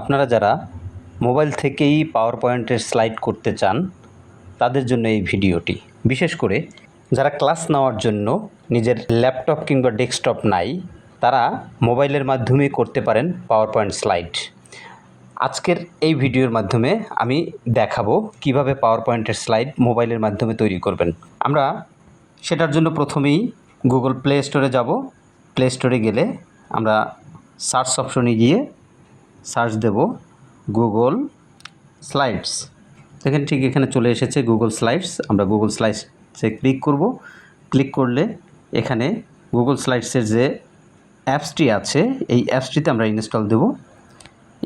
আপনারা যারা মোবাইল থেকেই পাওয়ার পয়েন্টের স্লাইড করতে চান, তাদের জন্য এই ভিডিওটি। বিশেষ করে যারা ক্লাস নেওয়ার জন্য নিজের ল্যাপটপ কিংবা ডেস্কটপ নাই, তারা মোবাইলের মাধ্যমে করতে পারেন পাওয়ার পয়েন্ট স্লাইড। আজকের এই ভিডিওর মাধ্যমে আমি দেখাবো কীভাবে পাওয়ার পয়েন্টের স্লাইড মোবাইলের মাধ্যমে তৈরি করবেন। আমরা সেটার জন্য প্রথমেই গুগল প্লে স্টোরে যাব। প্লে স্টোরে গেলে আমরা সার্চ অপশনে গিয়ে সার্চ দেব গুগল স্লাইডস। দেখেন ঠিক এখানে চলে এসেছে গুগল স্লাইডস। আমরা গুগল স্লাইডসে ক্লিক করব। ক্লিক করলে এখানে গুগল স্লাইডসের যে অ্যাপসটি আছে, এই অ্যাপসটিতে আমরা ইনস্টল দেব।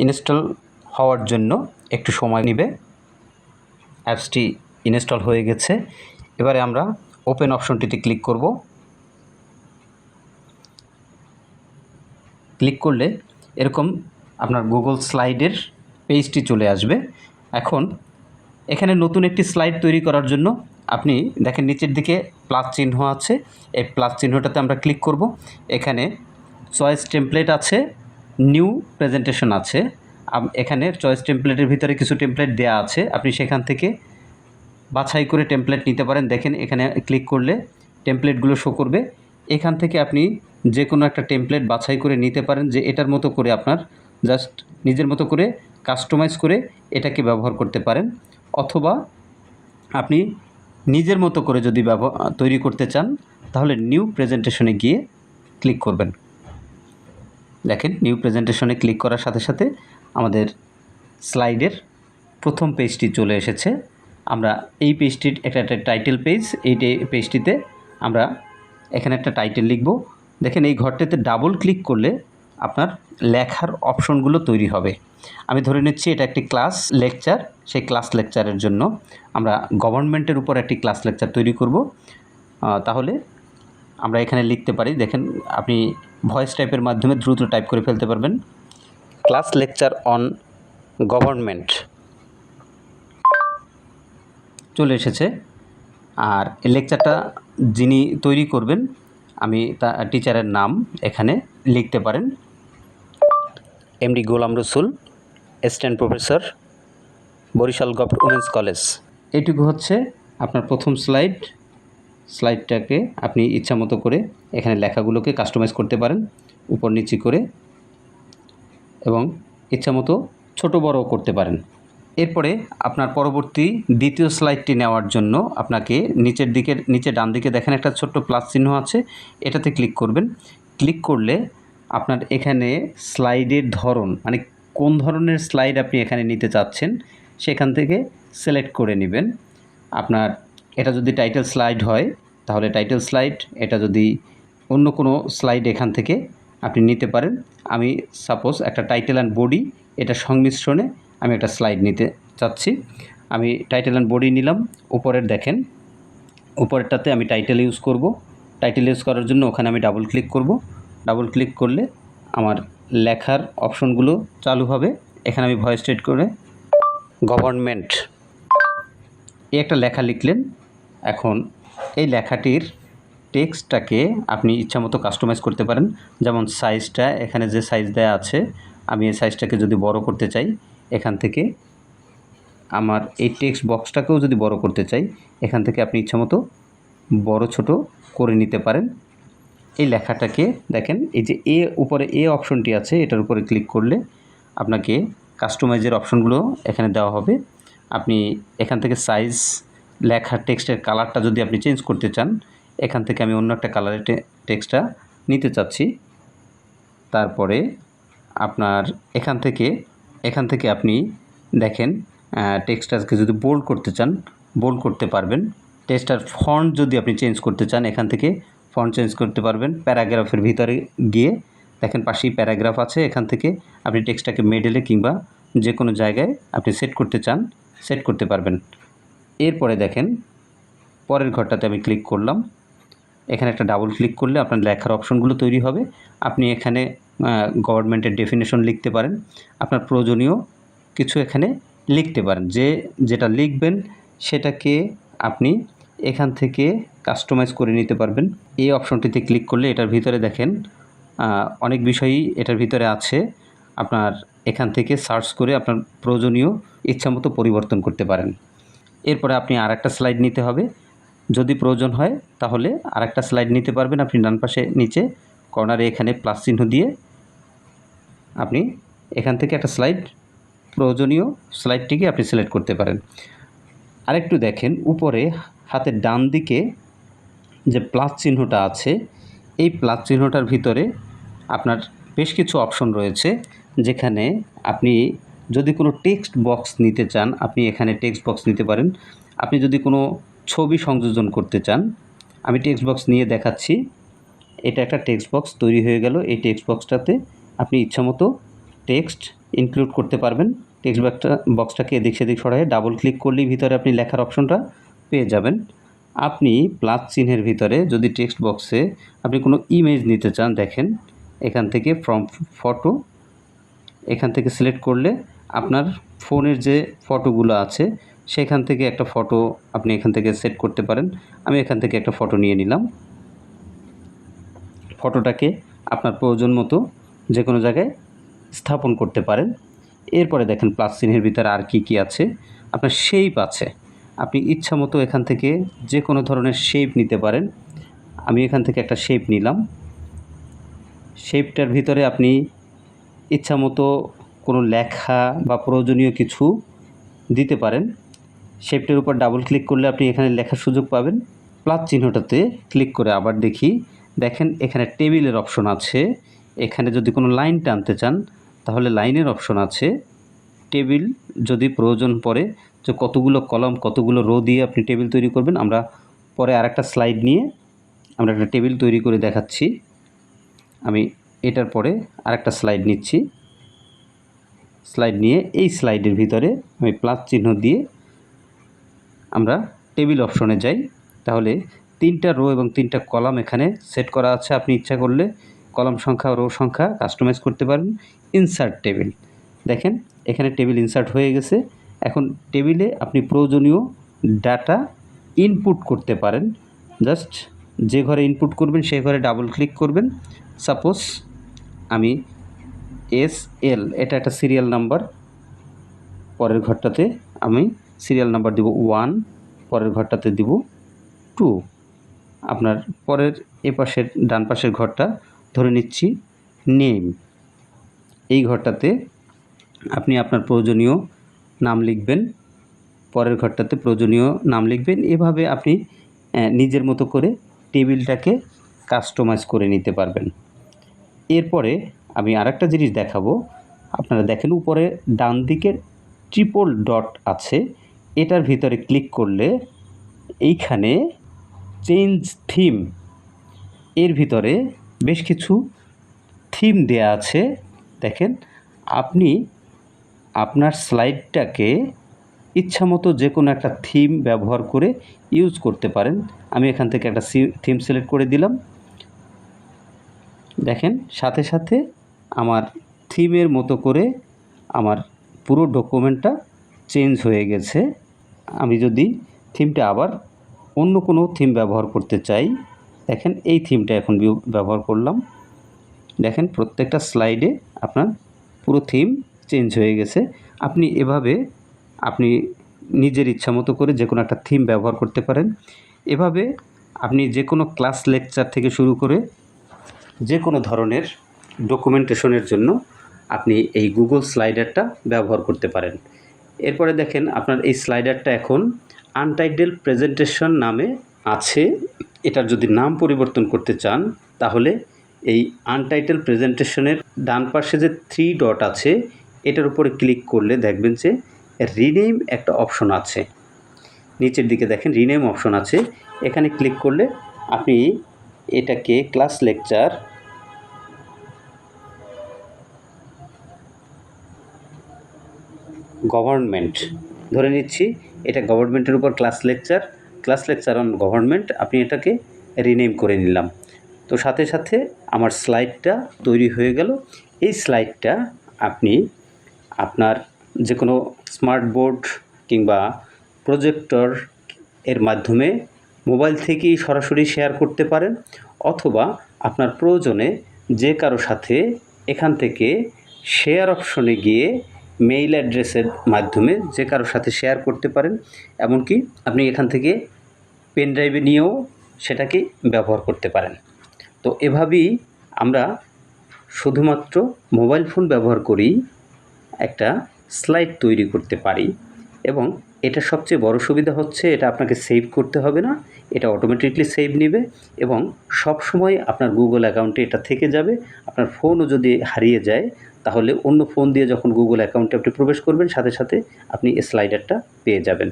ইনস্টল হওয়ার জন্য একটু সময় নেবে। অ্যাপসটি ইনস্টল হয়ে গেছে। এবারে আমরা ওপেন অপশনটিতে ক্লিক করব। ক্লিক করলে এরকম আপনার গুগল স্লাইডের পেজটি চলে আসবে। এখন এখানে নতুন একটি স্লাইড তৈরি করার জন্য আপনি দেখেন নিচের দিকে প্লাস চিহ্ন আছে। এই প্লাস চিহ্নটাতে আমরা ক্লিক করব। এখানে চয়েস টেমপ্লেট আছে, নিউ প্রেজেন্টেশন আছে। এখানে চয়েস টেমপ্লেটের ভিতরে কিছু টেমপ্লেট দেওয়া আছে। আপনি সেখান থেকে বাছাই করে টেমপ্লেট নিতে পারেন। দেখেন এখানে ক্লিক করলে টেমপ্লেটগুলো শো করবে। এখান থেকে আপনি যে কোনো একটা টেমপ্লেট বাছাই করে নিতে পারেন, যে এটার মতো করে আপনার জাস্ট নিজের মতো করে কাস্টমাইজ করে এটাকে ব্যবহার করতে পারেন। অথবা আপনি নিজের মতো করে যদি ব্যবহার তৈরি করতে চান, তাহলে নিউ প্রেজেন্টেশনে গিয়ে ক্লিক করবেন। দেখেন, নিউ প্রেজেন্টেশনে ক্লিক করার সাথে সাথে আমাদের স্লাইডের প্রথম পেজটি চলে এসেছে। আমরা এই পেজটির একটা একটা টাইটেল পেজ, এই পেজটিতে আমরা এখানে একটা টাইটেল লিখব। দেখেন, এই ঘরটিতে ডাবল ক্লিক করলে আপনার লেখার অপশনগুলো তৈরি হবে। আমি ধরে নিচ্ছি এটা একটি ক্লাস লেকচার। সেই ক্লাস লেকচারের জন্য আমরা গভর্নমেন্টের উপর একটি ক্লাস লেকচার তৈরি করব। তাহলে আমরা এখানে লিখতে পারি, দেখেন আপনি ভয়েস টাইপের মাধ্যমে দ্রুত টাইপ করে ফেলতে পারবেন। Class lecture on government. চলে এসেছে। আর লেকচারটা যিনি তৈরি করবেন, আমি তা, টিচারের নাম এখানে লিখতে পারেন। MD Golam Rasul assistant professor Barishal gov women's college এইটুকু হচ্ছে আপনার প্রথম স্লাইড স্লাইডটাকে আপনি ইচ্ছামতো করে এখানে লেখাগুলোকে কাস্টমাইজ করতে পারেন, উপর নিচে করে, এবং ইচ্ছামতো ছোট বড়ও করতে পারেন। এরপরে আপনার পরবর্তী দ্বিতীয় স্লাইডটি নেওয়ার জন্য আপনাকে নিচের দিকে নিচে ডান দিকে দেখেন একটা ছোট্ট প্লাস চিহ্ন আছে, এটাতে ক্লিক করবেন। ক্লিক করলে আপনার এখানে স্লাইডের ধরন মানে কোন ধরনের স্লাইড আপনি এখানে নিতে চাচ্ছেন, সেখান থেকে সিলেক্ট করে নেবেন। আপনার, এটা যদি টাইটেল স্লাইড হয়, তাহলে টাইটেল স্লাইড, এটা যদি অন্য কোনো স্লাইড এখান থেকে আপনি নিতে পারেন। আমি সাপোজ একটা টাইটেল অ্যান্ড বডি, এটা সংমিশ্রণে আমি একটা স্লাইড নিতে চাচ্ছি। আমি টাইটেল অ্যান্ড বডি নিলাম, উপরের দেখেন, উপরেরটাতে আমি টাইটেল ইউজ করব। টাইটেল ইউজ করার জন্য ওখানে আমি ডাবল ক্লিক করব। ডাবল ক্লিক করলে আমার লেখার অপশনগুলো চালু হবে। এখানে আমি ভয়েস স্টেট করে গভর্নমেন্ট এই একটা লেখা লিখলেন। এখন এই লেখাটির টেক্সটটাকে আপনি ইচ্ছামতো কাস্টমাইজ করতে পারেন। যেমন সাইজটা এখানে যে সাইজ দেয়া আছে, আমি এই সাইজটাকে যদি বড় করতে চাই, এখান থেকে আমার এই টেক্সট বক্সটাকেও যদি বড় করতে চাই, এখান থেকে আপনি ইচ্ছামতো বড় ছোট করে নিতে পারেন। এই লেখাটাকে দেখেন, এই যে এ, উপরে এ অপশনটি আছে, এটার উপরে ক্লিক করলে আপনাকে কাস্টমাইজের অপশনগুলো এখানে দেওয়া হবে। আপনি এখান থেকে সাইজ লেখার টেক্সটের কালারটা যদি আপনি চেঞ্জ করতে চান, এখান থেকে আমি অন্য একটা কালারের টেক্সটটা নিতে চাচ্ছি। তারপরে আপনার এখান থেকে এখান থেকে আপনি দেখেন টেক্সটাকে যদি বোল্ড করতে চান বোল্ড করতে পারবেন। টেক্সটার ফন্ট যদি আপনি চেঞ্জ করতে চান, এখান থেকে ফন্ট চেঞ্জ করতে পারবেন প্যারাগ্রাফের ভিতরে গিয়ে। দেখেন পাশেই প্যারাগ্রাফ আছে, এখান থেকে আপনি টেক্সটটাকে মেডেলে কিংবা যে কোনো জায়গায় আপনি সেট করতে চান সেট করতে পারবেন। এরপরে দেখেন পরের ঘরটাতে আমি ক্লিক করলাম। এখানে একটা ডাবল ক্লিক করলে আপনার লেখার অপশনগুলো তৈরি হবে। আপনি এখানে গভর্নমেন্টের ডেফিনেশন লিখতে পারেন। আপনার প্রয়োজনীয় কিছু এখানে লিখতে পারেন। যে, যেটা লিখবেন সেটাকে আপনি এখান থেকে কাস্টমাইজ করে নিতে পারবেন। এই অপশনটিতে ক্লিক করলে এটার ভিতরে দেখেন অনেক বিষয়ই এটার ভিতরে আছে। আপনার এখান থেকে সার্চ করে আপনার প্রয়োজনীয় ইচ্ছামতো পরিবর্তন করতে পারেন। এরপরে আপনি আর একটা স্লাইড নিতে হবে। যদি প্রয়োজন হয়, তাহলে আর একটা স্লাইড নিতে পারবেন আপনি ডান পাশে নিচে কর্নারে এখানে প্লাস চিহ্ন দিয়ে। আপনি এখান থেকে একটা স্লাইড প্রয়োজনীয় স্লাইডটিকে আপনি সিলেক্ট করতে পারেন। আরেকটু দেখেন, উপরে হাতের ডান দিকে যে প্লাস চিহ্নটা আছে, এই প্লাস চিহ্নটার ভিতরে আপনার বেশ কিছু অপশন রয়েছে, যেখানে আপনি যদি কোনো টেক্সট বক্স নিতে চান, আপনি এখানে টেক্সট বক্স নিতে পারেন। আপনি যদি কোনো ছবি সংযোজন করতে চান, আমি টেক্সট বক্স নিয়ে দেখাচ্ছি। এটা একটা টেক্সট বক্স তৈরি হয়ে গেল। এই টেক্সট বক্সটাতে আপনি ইচ্ছামতো টেক্সট ইনক্লুড করতে পারবেন। টেক্সট বক্সটা, বক্সটাকে এদিক সেদিক সরাই ডাবল ক্লিক করলেই ভিতরে আপনি লেখার অপশনটা পেয়ে যাবেন। আপনি প্লাস চিহ্নের ভিতরে যদি টেক্সট বক্সে আপনি কোনো ইমেজ নিতে চান, দেখেন, এখান থেকে ফ্রম ফটো এখান থেকে সিলেক্ট করলে আপনার ফোনের যে ফটোগুলো আছে, সেখান থেকে একটা ফটো আপনি এখান থেকে সেট করতে পারেন। আমি এখান থেকে একটা ফটো নিয়ে নিলাম। ফটোটাকে আপনার প্রয়োজন মতো যে কোনো জায়গায় স্থাপন করতে পারেন। এরপরে দেখেন প্লাস চিহ্নের ভিতরে আর কি কি আছে? আপনার শেপ আছে। আপনি ইচ্ছা মতো এখান থেকে যে কোনো ধরনের শেপ নিতে পারেন। আমি এখান থেকে একটা শেপ নিলাম। শেপটার ভিতরে আপনি ইচ্ছা মতো কোনো লেখা বা প্রয়োজনীয় কিছু দিতে পারেন। শেপটার উপর ডাবল ক্লিক করলে আপনি এখানে লেখার সুযোগ পাবেন। প্লাস চিহ্নটাতে ক্লিক করে আবার দেখি। দেখেন, এখানে টেবিলের অপশন আছে। এখানে যদি কোনো লাইন টানতে চান, তাহলে লাইনের অপশন আছে। টেবিল যদি প্রয়োজন পড়ে যে কতগুলো কলম, কতগুলো রো দিয়ে আপনি টেবিল তৈরি করবেন, আমরা পরে আর একটা স্লাইড নিয়ে আমরা একটা টেবিল তৈরি করে দেখাচ্ছি। আমি এটার পরে আরেকটা স্লাইড নিচ্ছি। স্লাইড নিয়ে এই স্লাইডের ভিতরে আমি প্লাস চিহ্ন দিয়ে আমরা টেবিল অপশনে যাই। তাহলে তিনটা রো এবং তিনটা কলাম এখানে সেট করা আছে, আপনি ইচ্ছা করলে কলাম সংখ্যা রো সংখ্যা কাস্টমাইজ করতে পারেন। ইনসার্ট টেবিল দেখেন এখানে টেবিল ইনসার্ট হয়ে গেছে। এখন টেবিলে আপনি প্রয়োজনীয় ডাটা ইনপুট করতে পারেন। জাস্ট যে ঘরে ইনপুট করবেন, সেই ঘরে ডাবল ক্লিক করবেন। সাপোজ আমি এস এল এটা একটা সিরিয়াল নাম্বার পরের ঘরটাতে আমি সিরিয়াল নাম্বার দিব ওয়ান পরের ঘরটাতে দিব টু আপনার পরের এ পাশের, ডান পাশের ঘরটা ধরে নিচ্ছি নেম এই ঘরটাতে আপনি আপনার প্রয়োজনীয় নাম লিখবেন, পরের ঘরটাতে প্রয়োজনীয় নাম লিখবেন। এভাবে আপনি নিজের মতো করে টেবিলটাকে কাস্টমাইজ করে নিতে পারবেন। এরপরে আমি আরেকটা জিনিস দেখাবো। আপনারা দেখেন উপরে ডান দিকের ট্রিপল ডট আছে। এটার ভিতরে ক্লিক করলে এইখানে চেঞ্জ থিম এর ভিতরে বেশ কিছু থিম দেয়া আছে। দেখেন, আপনি আপনার স্লাইডটাকে ইচ্ছামতো যে কোনো একটা থিম ব্যবহার করে ইউজ করতে পারেন। আমি এখান থেকে একটা থিম সিলেক্ট করে দিলাম। দেখেন, সাথে সাথে আমার থিমের মতো করে আমার পুরো ডকুমেন্টটা চেঞ্জ হয়ে গেছে। আমি যদি থিমটা আবার অন্য কোনো থিম ব্যবহার করতে চাই, দেখেন এই থিমটা এখন ব্যবহার করলাম। দেখেন, প্রত্যেকটা স্লাইডে আপনার পুরো থিম চেঞ্জ হয়ে গেছে। আপনি এভাবে আপনি নিজের ইচ্ছা মতো করে যে কোনো একটা থিম ব্যবহার করতে পারেন। এভাবে আপনি যে কোনো ক্লাস লেকচার থেকে শুরু করে যে কোনো ধরনের ডকুমেন্টেশনের জন্য আপনি এই গুগল স্লাইডারটা ব্যবহার করতে পারেন। এরপরে দেখেন আপনার এই স্লাইডারটা এখন আনটাইটেল প্রেজেন্টেশন নামে আছে। এটার যদি নাম পরিবর্তন করতে চান, তাহলে এই আনটাইটেল প্রেজেন্টেশনের ডান পাশে যে থ্রি ডট আছে এটার উপরে ক্লিক করলে দেখবেন যে রিনেম একটা অপশন আছে। নিচের দিকে দেখেন রিনেম অপশন আছে। এখানে ক্লিক করলে আপনি এটাকে ক্লাস লেকচার গভর্নমেন্ট ধরে নিচ্ছি, এটা গভর্নমেন্টের উপর class lecture class lecture on government আপনি এটাকে রিনেম করে নিলাম। তো সাথে সাথে আমার স্লাইডটা তৈরি হয়ে গেল। এই স্লাইডটা আপনি আপনার যে কোনো স্মার্ট বোর্ড কিংবা প্রজেক্টর এর মাধ্যমে মোবাইল থেকেই সরাসরি শেয়ার করতে পারেন অথবা আপনার প্রয়োজনে যে কারও সাথে এখান থেকে শেয়ার অপশনে গিয়ে মেইল অ্যাড্রেসের মাধ্যমে যে কারোর সাথে শেয়ার করতে পারেন। এমনকি আপনি এখান থেকে পেন ড্রাইভে নিয়েও সেটাকে ব্যবহার করতে পারেন। তো এভাবেই আমরা শুধুমাত্র মোবাইল ফোন ব্যবহার করেই একটা স্লাইড তৈরি করতে পারি এবং এটা সবচেয়ে বড় সুবিধা হচ্ছে এটা আপনাকে সেভ করতে হবে না, এটা অটোমেটিকলি সেভ নেবে এবং সব সময় আপনার গুগল অ্যাকাউন্টে এটা থেকে যাবে, আপনার ফোনও যদি হারিয়ে যায়, তাহলে অন্য ফোন দিয়ে যখন গুগল অ্যাকাউন্টে আপনি প্রবেশ করবেন, সাথে সাথে আপনি এই স্লাইডারটা পেয়ে যাবেন।